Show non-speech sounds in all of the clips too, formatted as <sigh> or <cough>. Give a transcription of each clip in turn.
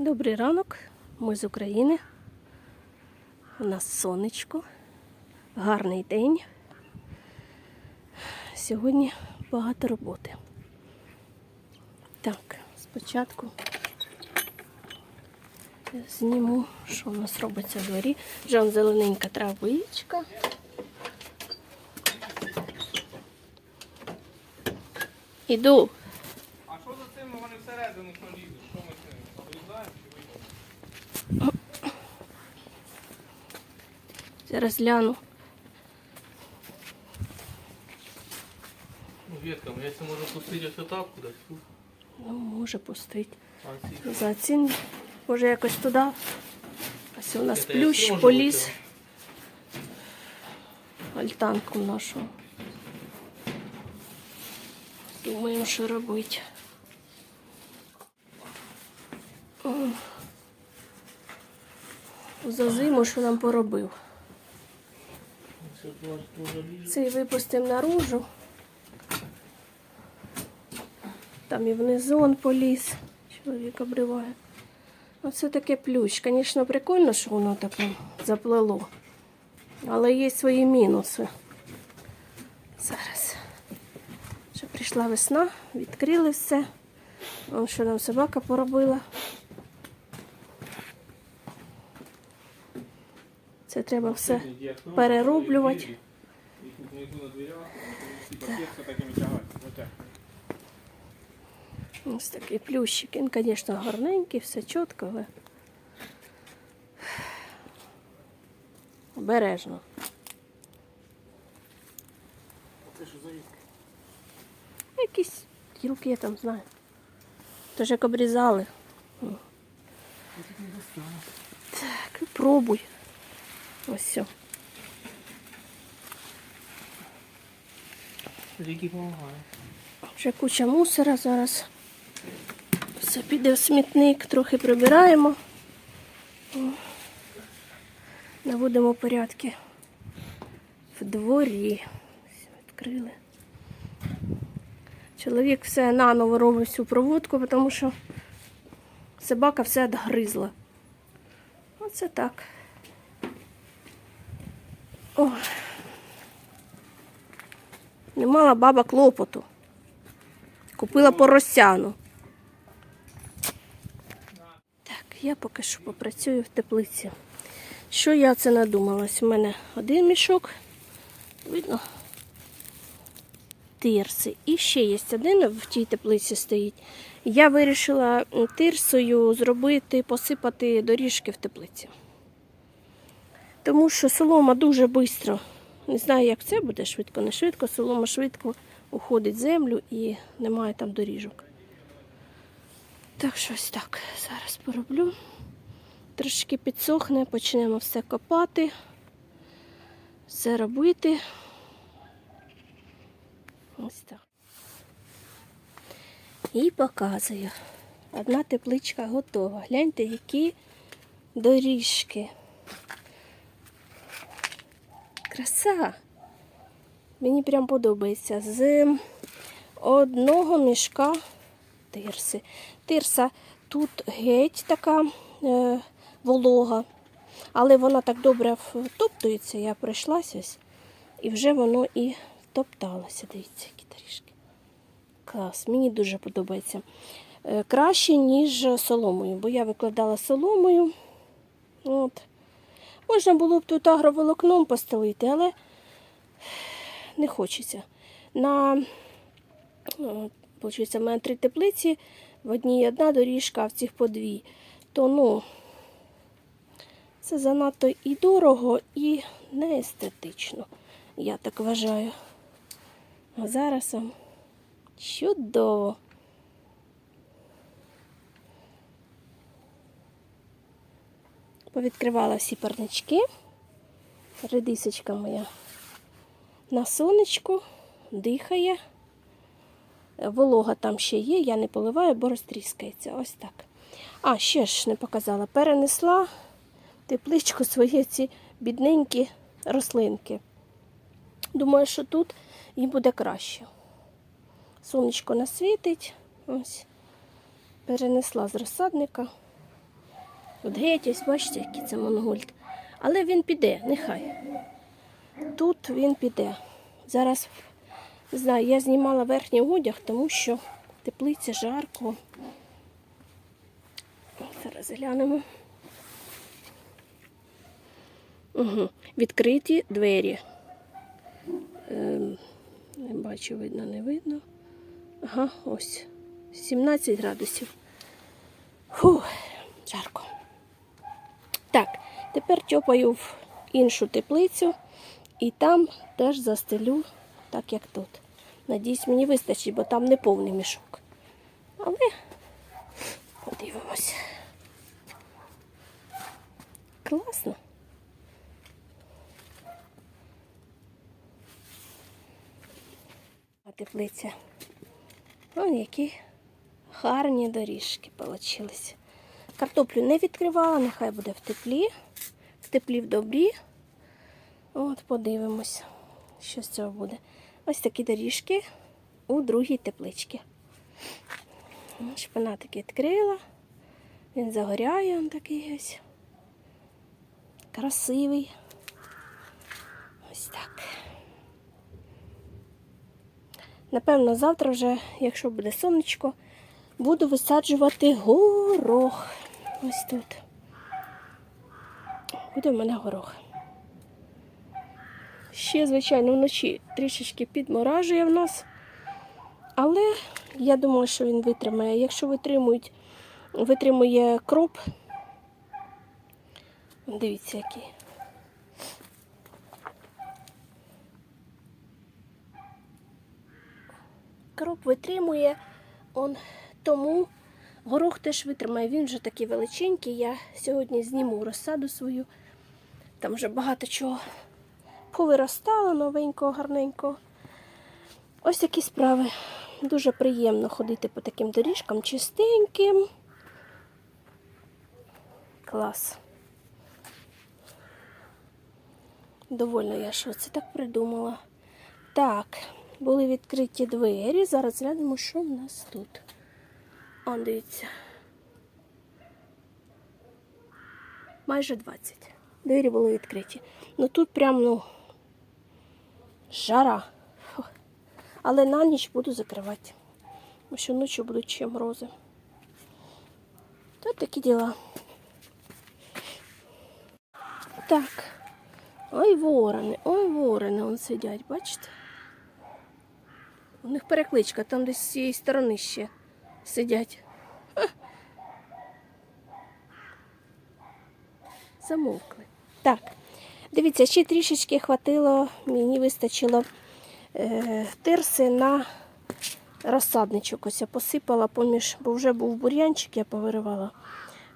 Добрий ранок, ми з України. У нас сонечко, гарний день. Сьогодні багато роботи. Так, спочатку зніму, що у нас робиться в дворі. Вже зелененька травичка. Іду. А що за цим вони всередину що лізуть? Що ми цим? Вирізаємо чи вийдемо? Зараз гляну. Ну, ветками, я це можу пустити ось отак кудись. Ну, може пустити. А? За цим, може якось туди. Ось у нас Це я плющ зможу поліз. оце? Альтанку нашу. Думаємо, що робити. О. За зиму, що нам поробив. Це у вас дуже лізе. Цей випустимо наружу. Там і внизу он поліз. Чоловік обриває. Оце таке плющ. Звісно, прикольно, що воно таке заплело. Але є свої мінуси. Зараз. Ще прийшла весна, відкрили все. Вон що нам собака поробила. Це треба все перероблювати. Отак. Ось такий плющик. Він, звісно, гарненький, все чітко, але обережно. Це що за? Якісь гілки я там знаю. Тож як обрізали. Так, пробуй. Ось все. Вже куча мусора зараз. Все піде в смітник, трохи прибираємо. Наводимо порядки в дворі. Ось Відкрили. Чоловік все наново робить всю проводку, тому що собака все відгризла. Оце так. О. Не мала баба клопоту. Купила поросяну. Так, я поки що попрацюю в теплиці. Що я це надумалась? У мене один мішок, видно, тирси. І ще є один в тій теплиці стоїть. Я вирішила тирсою зробити, посипати доріжки в теплиці. Тому що солома дуже швидко. Не знаю, як це буде швидко, не швидко. Солома швидко уходить в землю і немає там доріжок. Так, щось так. Зараз пороблю. Трошки підсохне, почнемо все копати, все робити. Ось так. І показую. Одна тепличка готова. Гляньте, які доріжки. Краса. Мені прям подобається. З одного мішка тирси. Тирса тут геть така е, волога, але вона так добре втоптується. Я пройшлася ось, і вже воно і втопталося. Дивіться, які доріжки. Клас, мені дуже подобається. Е, краще, ніж соломою, бо я викладала соломою. От. Можна було б тут агроволокном постелити, але не хочеться. На, виходить, в мене три теплиці, в одній одна доріжка, а в цих по дві. То ну, це занадто і дорого, і не естетично, я так вважаю. А зараз чудово. Повідкривала всі парнички. Редисочка моя на сонечку, дихає. Волога там ще є, я не поливаю, бо розтріскається. Ось так. А, ще ж не показала. Перенесла тепличку свої ці бідненькі рослинки. Думаю, що тут їм буде краще. Сонечко насвітить. Ось. Перенесла з розсадника. От геть, бачите, який це монгольд. Але він піде, нехай. Тут він піде. Зараз, не знаю, я знімала верхній одяг, тому що теплиця жарко. Зараз глянемо. Угу. Відкриті двері. Ем, не бачу, видно, не видно. Ага, ось. 17 градусів. Фу, жарко. Так, тепер тьопаю в іншу теплицю і там теж застелю, так як тут. Надіюсь, мені вистачить, бо там не повний мішок. Але подивимося. Класно. А теплиця. Вон які гарні доріжки получились. Картоплю не відкривала, нехай буде в теплі. В теплі в добрі. От, подивимось, що з цього буде. Ось такі доріжки у другій тепличці. Шпинатик відкрила. Він загоряє, он такий ось. Красивий. Ось так. Напевно, завтра вже, якщо буде сонечко, буду висаджувати горох. Ось тут. Буде в мене горох. Ще, звичайно, вночі трішечки підморажує в нас. Але я думаю, що він витримає. Якщо витримують, витримує кроп, дивіться, який. Кроп витримує, он тому горох теж витримає. Він вже такий величенький. Я сьогодні зніму розсаду свою. Там вже багато чого повиростало новенького, гарненького. Ось такі справи. Дуже приємно ходити по таким доріжкам чистеньким. Клас. Довольно я що це так придумала. Так, були відкриті двері. Зараз глянемо, що в нас тут. О, дивіться. Майже 20. Двері були відкриті. Ну тут прям, ну, жара. Але на ніч буду закривати. Бо що ночі будуть ще морози. Тут такі діла. Так. Ой, ворони, ой, ворони, он сидять, бачите? У них перекличка, там десь з цієї сторони ще сидять. Замовкли. Так, дивіться, ще трішечки хватило, мені вистачило е, тирси на розсадничок. Ось я посипала поміж, бо вже був бур'янчик, я повиривала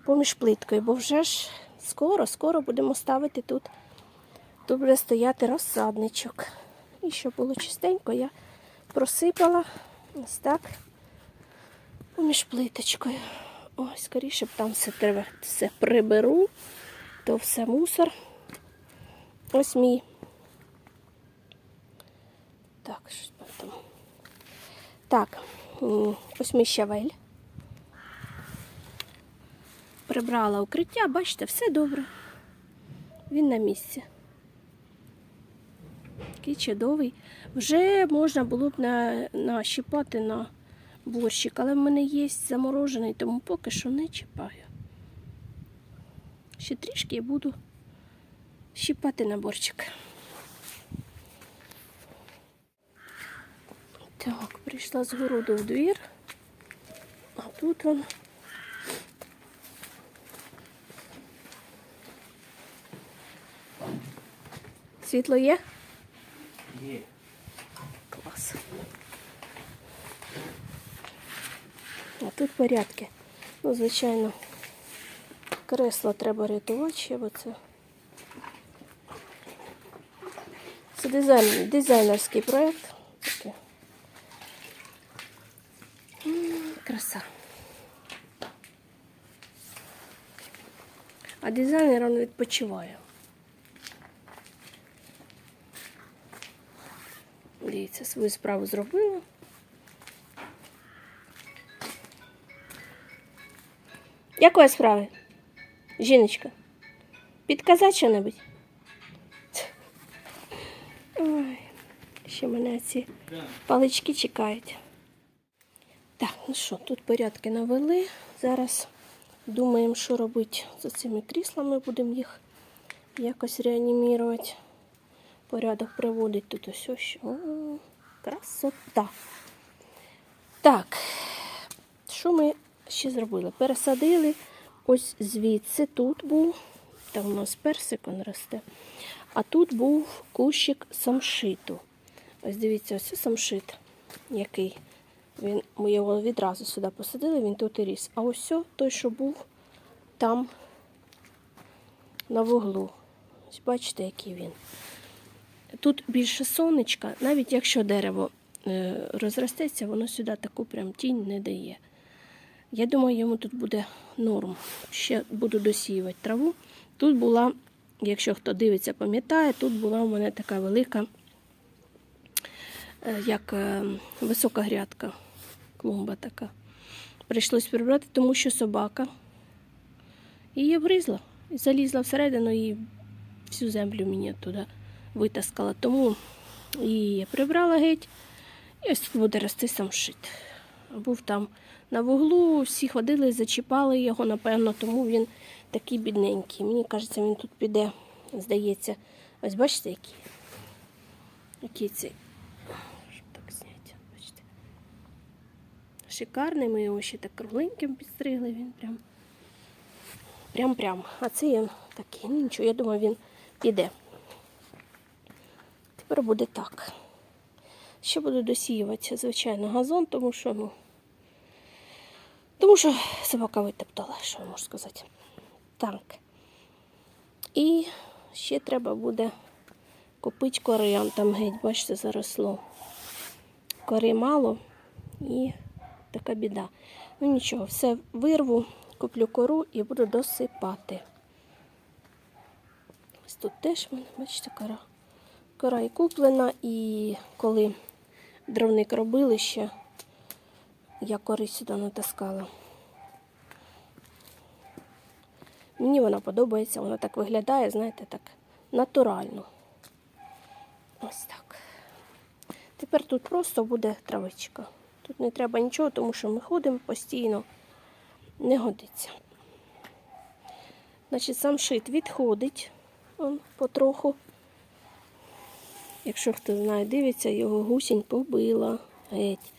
поміж плиткою, бо вже ж скоро, скоро будемо ставити тут. Тут буде стояти розсадничок. І щоб було чистенько, я просипала ось так поміж плиточкою. Ой, скоріше б там все треба, все приберу, то все мусор. Ось мій. Так, що там? Так, ось мій щавель. Прибрала укриття, бачите, все добре. Він на місці. Такий чудовий. Вже можна було б на, нащипати на борщик, але в мене є заморожений, тому поки що не чіпаю. Ще трішки і буду щипати на борщик. Так, прийшла з городу в двір, а тут он. Світло є? Є. Клас. Порядки. Ну, звичайно, кресло треба рятувати ще, бо це. Це дизайн, дизайнерський проєкт. Краса. А дизайнер він відпочиває. Дивіться, свою справу зробила. Якої справи? Жіночка, підказати що-небудь? Ой, ще мене ці палички чекають. Так, ну що, тут порядки навели. Зараз думаємо, що робити з цими кріслами. Будемо їх якось реанімувати. Порядок приводить тут ось що. Красота. Так, що ми ще зробили? Пересадили ось звідси. Тут був, там у нас персик он росте. А тут був кущик самшиту. Ось дивіться, ось самшит, який. Він, ми його відразу сюди посадили, він тут і ріс. А ось той, що був там на вуглу. Бачите, який він. Тут більше сонечка, навіть якщо дерево е, розростеться, воно сюди таку прям тінь не дає. Я думаю, йому тут буде норм. Ще буду досіювати траву. Тут була, якщо хто дивиться, пам'ятає, тут була у мене така велика, е, як е, висока грядка, клумба така. Прийшлось прибрати, тому що собака її вгризла. І залізла всередину і всю землю мені туди витаскала. Тому її прибрала геть. І ось тут буде рости самшит. Був там на вуглу, всі ходили, зачіпали його, напевно, тому він такий бідненький. Мені кажеться, він тут піде, здається. Ось бачите, який? Який цей. Щоб так зняти, бачите. Шикарний, ми його ще так кругленьким підстригли, він прям. Прям-прям. А це він такий. Ну нічого, я думаю, він піде. Тепер буде так. Ще буду досіювати, звичайно, газон, тому що, ну. Тому що собака витоптала, що я можу сказати. Так. І ще треба буде купити кореян. Там геть, бачите, заросло. Кори мало і така біда. Ну нічого, все вирву, куплю кору і буду досипати. Ось тут теж бачите, кора. Кора і куплена, і коли дровник робили ще, я кори сюди натаскала. Мені вона подобається, вона так виглядає, знаєте, так натурально. Ось так. Тепер тут просто буде травичка. Тут не треба нічого, тому що ми ходимо постійно, не годиться. Значить, сам шит відходить он, потроху. Якщо хто знає, дивиться, його гусінь побила геть.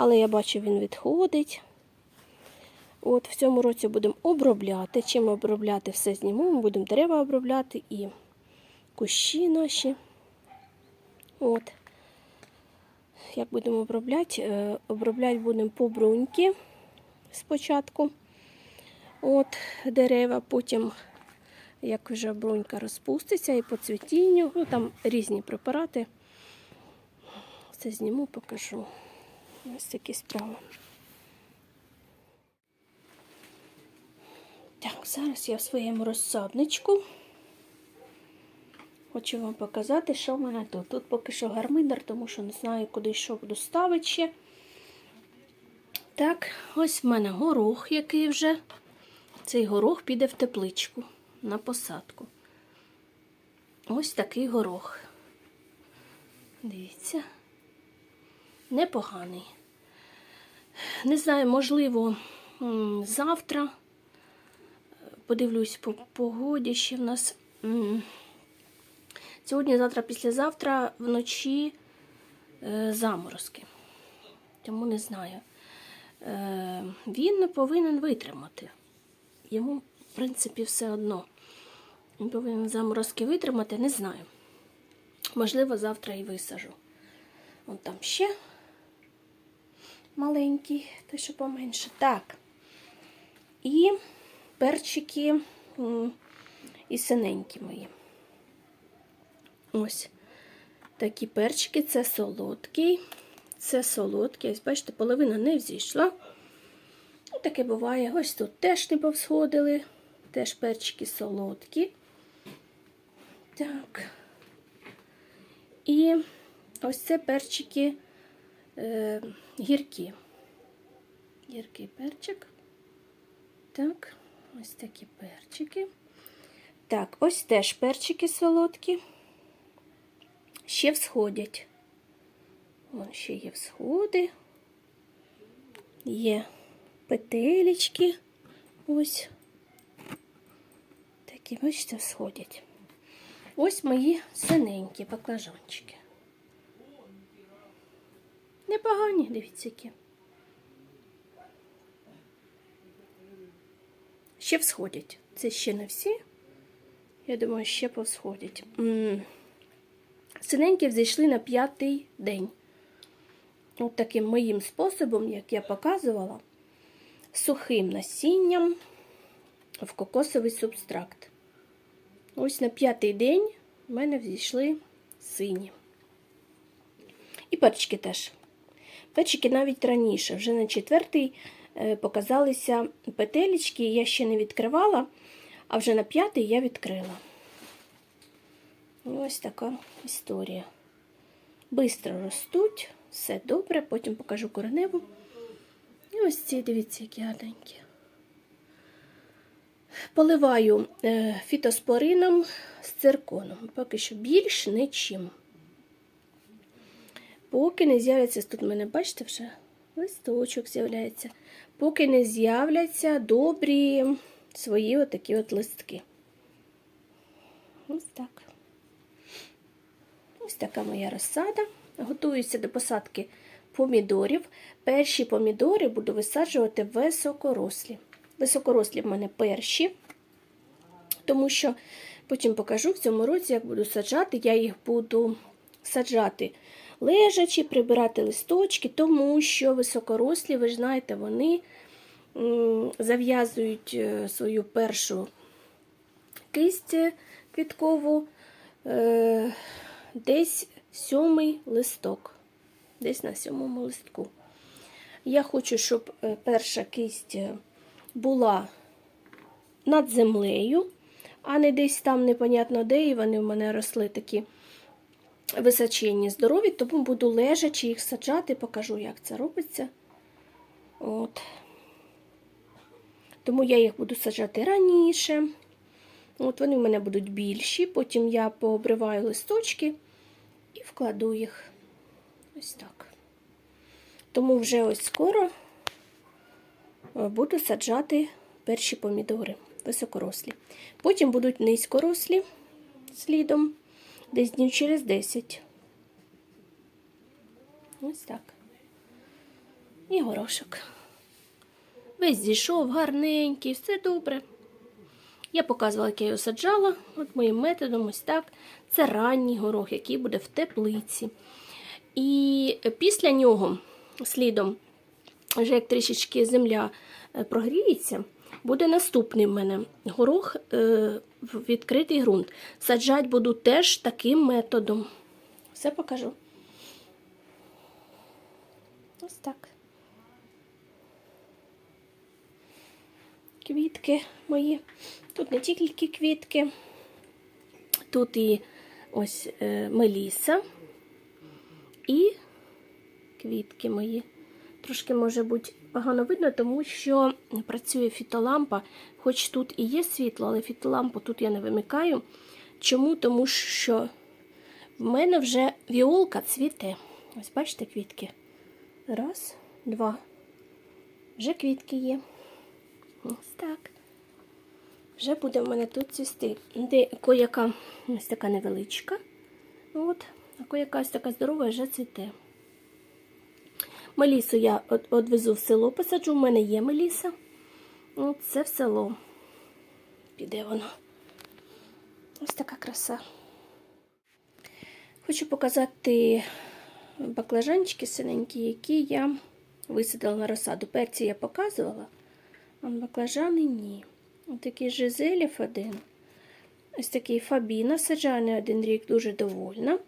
Але я бачу, він відходить. От В цьому році будемо обробляти. Чим обробляти все зніму, ми будемо дерева обробляти і кущі наші. От. Як будемо обробляти? Е, Обробляти будемо по бруньки спочатку. От дерева, потім, як вже брунька розпуститься, і по цвітінню, ну там різні препарати. Це зніму, покажу. Ось такі справи. Так, зараз я в своєму розсадничку. Хочу вам показати, що в мене тут. Тут поки що гармидер, тому що не знаю, куди що буду ставити ще. Так, ось в мене горох, який вже. Цей горох піде в тепличку на посадку. Ось такий горох. Дивіться. Непоганий. Не знаю, можливо, завтра. Подивлюсь по погоді ще в нас. Сьогодні, завтра, післязавтра вночі е, заморозки. Тому не знаю. Е, він повинен витримати. Йому, в принципі, все одно. Він повинен заморозки витримати, не знаю. Можливо, завтра і висажу. Вон там ще маленький, той, що поменше. Так. І перчики і синенькі мої. Ось такі перчики, це солодкий. Це солодкий. Ось, бачите, половина не взійшла. Ну, таке буває. Ось тут теж не повсходили. Теж перчики солодкі. Так. І ось це перчики е, гіркі. Гіркий перчик. Так, Ось такі перчики. Так, ось теж перчики солодкі. Ще всходять. Вон ще є всходи. Є петелечки. Ось. Такі, бачите, всходять. Ось мої синенькі баклажанчики. Непогані, дивіться, які. Ще всходять. Це ще не всі. Я думаю, ще повсходять. Синенькі взійшли на п'ятий день. От таким моїм способом, як я показувала, сухим насінням в кокосовий субстракт. Ось на п'ятий день в мене взійшли сині. І перчики теж. Перчики навіть раніше, вже на четвертий е, показалися петелечки, я ще не відкривала, а вже на п'ятий я відкрила. Ось така історія. Бистро ростуть, все добре, потім покажу кореневу. І ось ці, дивіться, які гаденькі. Поливаю е, фітоспорином з цирконом. Поки що більш нічим. Поки не з'являться, тут в мене, бачите, вже листочок з'являється. Поки не з'являться добрі свої отакі от листки. Ось так. Ось така моя розсада. Готуюся до посадки помідорів. Перші помідори буду висаджувати високорослі. Високорослі в мене перші, тому що потім покажу в цьому році, як буду саджати. Я їх буду саджати лежачи, прибирати листочки, тому що високорослі, ви ж знаєте, вони зав'язують е, свою першу кисть квіткову е, десь сьомий листок. Десь на сьомому листку. Я хочу, щоб е, перша кисть е, була над землею, а не десь там непонятно де, і вони в мене росли такі височенні, здорові, тому буду лежачи їх саджати, покажу, як це робиться. От. Тому я їх буду саджати раніше. От Вони в мене будуть більші, потім я пообриваю листочки і вкладу їх ось так. Тому вже ось скоро е, буду саджати перші помідори високорослі. Потім будуть низькорослі слідом, десь днів через 10. Ось так. І горошок. Весь зійшов гарненький, все добре. Я показувала, як я його саджала. От моїм методом, ось так. Це ранній горох, який буде в теплиці. І після нього, слідом, вже як трішечки земля е, прогріється, буде наступний в мене горох е, в відкритий ґрунт. Саджати буду теж таким методом. Все покажу. Ось так. Квітки мої. Тут не тільки квітки, тут і ось е, меліса і квітки мої. Трошки може бути погано видно, тому що працює фітолампа, хоч тут і є світло, але фітолампу тут я не вимикаю. Чому? Тому що в мене вже віолка цвіте. Ось бачите квітки. Раз, два. Вже квітки є. Ось так. Вже буде в мене тут цвісти. Де кояка ось така невеличка. От, а кояка ось така здорова вже цвіте. Мелісу я одвезу в село, посаджу. У мене є меліса. От це в село. Піде воно. Ось така краса. Хочу показати баклажанчики синенькі, які я висадила на розсаду. Перці я показувала, а баклажани ні. Ось такий жизелів один. Ось такий фабіна, саджаю один рік, дуже довольна.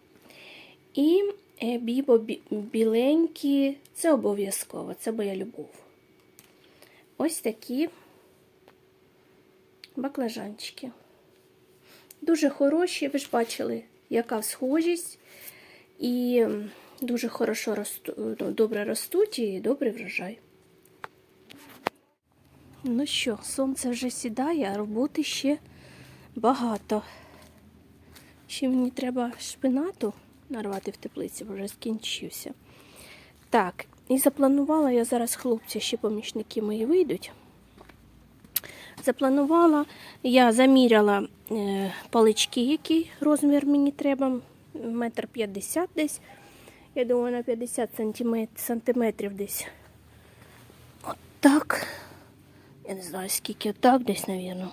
І бібо біленькі, це обов'язково, це моя любов. Ось такі баклажанчики. Дуже хороші, ви ж бачили, яка схожість. І дуже хорошо росту, ну, добре ростуть і добрий врожай. Ну що, сонце вже сідає, а роботи ще багато. Ще мені треба шпинату нарвати в теплиці, бо вже скінчився. Так, і запланувала я зараз хлопці, ще помічники мої вийдуть. Запланувала, я заміряла е, палички, який розмір мені треба, метр п'ятдесят десь. Я думаю, на 50 сантиметрів, десь. От так. Я не знаю, скільки отак десь, напевно.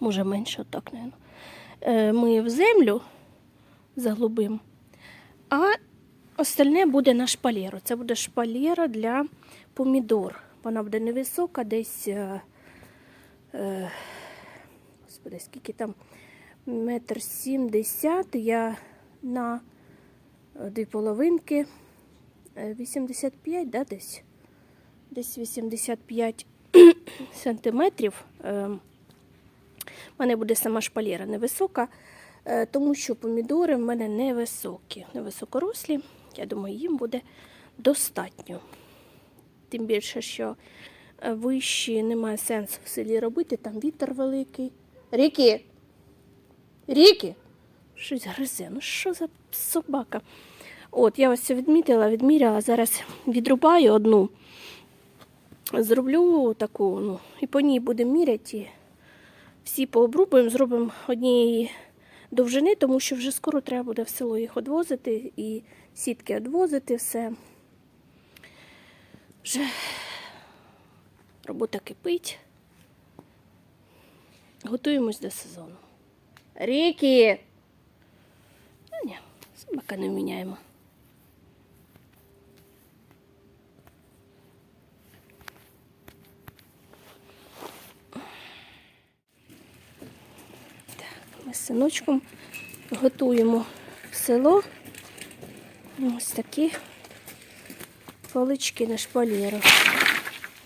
Може менше отак, напевно. Е, Ми в землю заглубимо, а остальне буде на шпалеру. Це буде шпалера для помідор. Вона буде невисока, десь. е, е, Господи, скільки там метр сімдесят. Я на е, дві половинки. е, 85, да, десь? Десь 85 <clears throat> сантиметрів. Е, У мене буде сама шпалера невисока, е, тому що помідори в мене невисокі, невисокорослі. Я думаю, їм буде достатньо. Тим більше, що е, вищі немає сенсу в селі робити, там вітер великий. Ріки! Ріки! Щось гризе, ну що за собака? От, я ось це відмітила, відміряла, зараз відрубаю одну. Зроблю таку, ну, і по ній будемо міряти. Всі пообрубуємо, зробимо однієї довжини, тому що вже скоро треба буде в село їх відвозити і сітки відвозити, все. Вже робота кипить. Готуємось до сезону. Ріки! А, ні, собака не міняємо. З синочком готуємо село ось такі палички на шпалеру.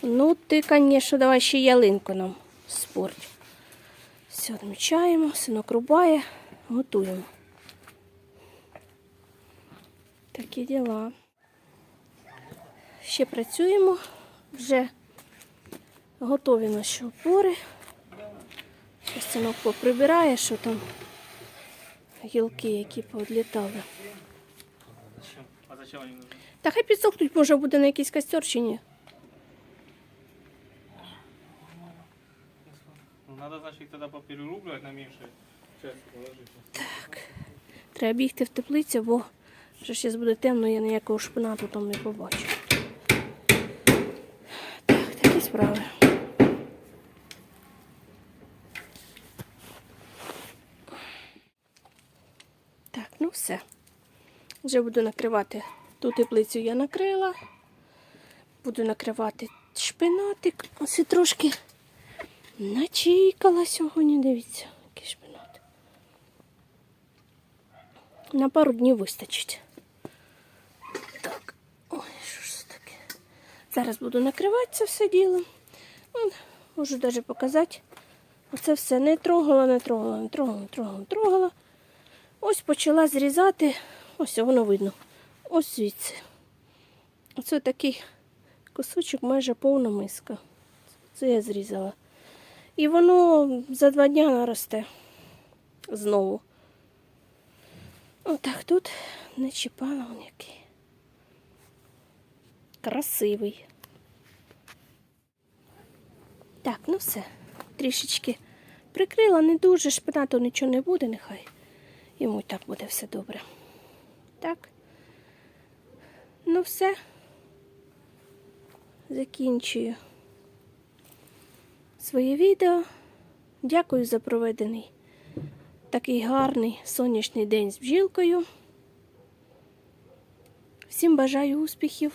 Ну, ти, звісно, давай ще ялинку нам спорть. Все, відмічаємо, синок рубає, готуємо. Такі діла. Ще працюємо, вже готові наші опори. Синок поприбирає, що там гілки, які поодлітали. А зачем вони нужны? Та хай підсохнуть, може буде на якийсь костер чи ні. Ну, надо, значит, тогда поперерубливать на меньшие части положить. Треба бігти в теплицю, бо вже зараз буде темно, я ніякого шпинату там не побачу. Так, такі справи. Так, ну все. Вже буду накривати. Ту теплицю я накрила. Буду накривати шпинатик. Ось і трошки начікала сьогодні, дивіться, який шпинат. На пару днів вистачить. Так, ой, що ж це таке? Зараз буду накривати це все діло. Можу навіть показати. Оце все не трогала, не трогала, не трогала, не трогала, не трогала. Ось почала зрізати. Ось воно видно. Ось звідси. Оце такий кусочок майже повна миска. Це я зрізала. І воно за два дня наросте знову. Отак тут не чіпала он який. Красивий. Так, ну все. Трішечки прикрила, не дуже, шпинату нічого не буде, нехай. Йому і так буде все добре. Так. Ну все. Закінчую своє відео. Дякую за проведений такий гарний сонячний день з бджілкою. Всім бажаю успіхів.